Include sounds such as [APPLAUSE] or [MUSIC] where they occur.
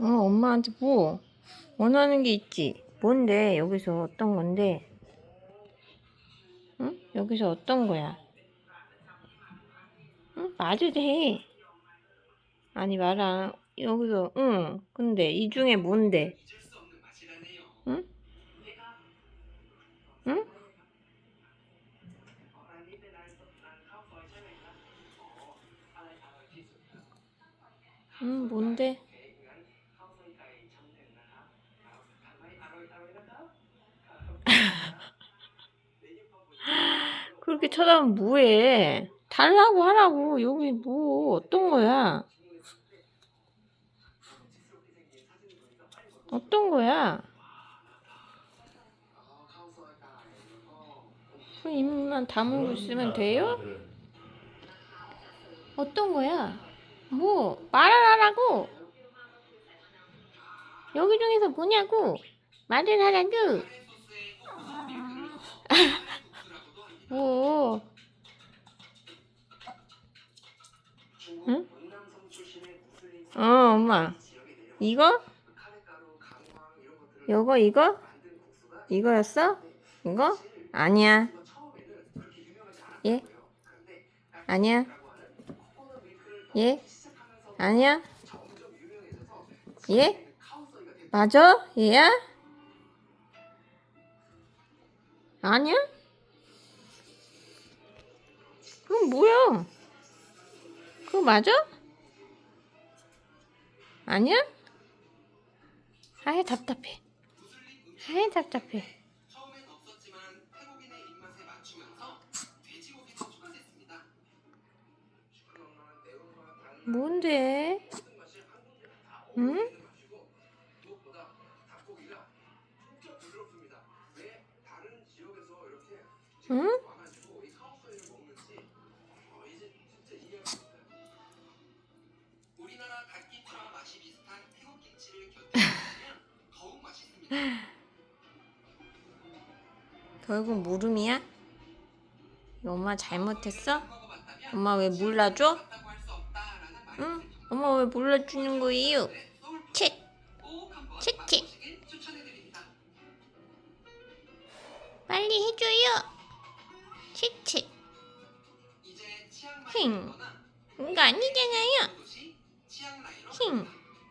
어, 엄마한테 뭐 원하는 게 있지. 뭔데? 여기서 어떤 건데? 응? 여기서 어떤 거야? 응? 말을 해. 아니 말 안. 여기서 응. 근데 이 중에 뭔데? 응? 응? 응, 뭔데? 그렇게 쳐다보면 뭐해? 달라고 하라고. 여기 뭐 어떤 거야? 어떤 거야? 그 입만 다물고 있으면 돼요? 어떤 거야? 뭐 말을 하라고? 여기 중에서 뭐냐고? 말을 하라고? [LAUGHS] 뭐? 어, 엄마. 이거? 요거, 이거? 이거였어? 이거? 아니야. 예? 아니야. 예? 아니야? 예? 맞아? 얘야? 아니야? 그럼 뭐야? 그거 맞아? 아니야? 아이 답답해. 아이 답답해. 뭔데? 응? 무 우리나라 닭김치와 맛이 비슷한 태국 김치를 곁에 넣으면 더욱 맛있습니다. 결국 물음이야? 엄마 잘못했어? 엄마 왜 몰라줘? 응? 엄마 왜 몰라주는 거예요? 칫! 칫칫! 빨리 해줘요! 칫칫! 힝! 이거 아니잖아요! talking.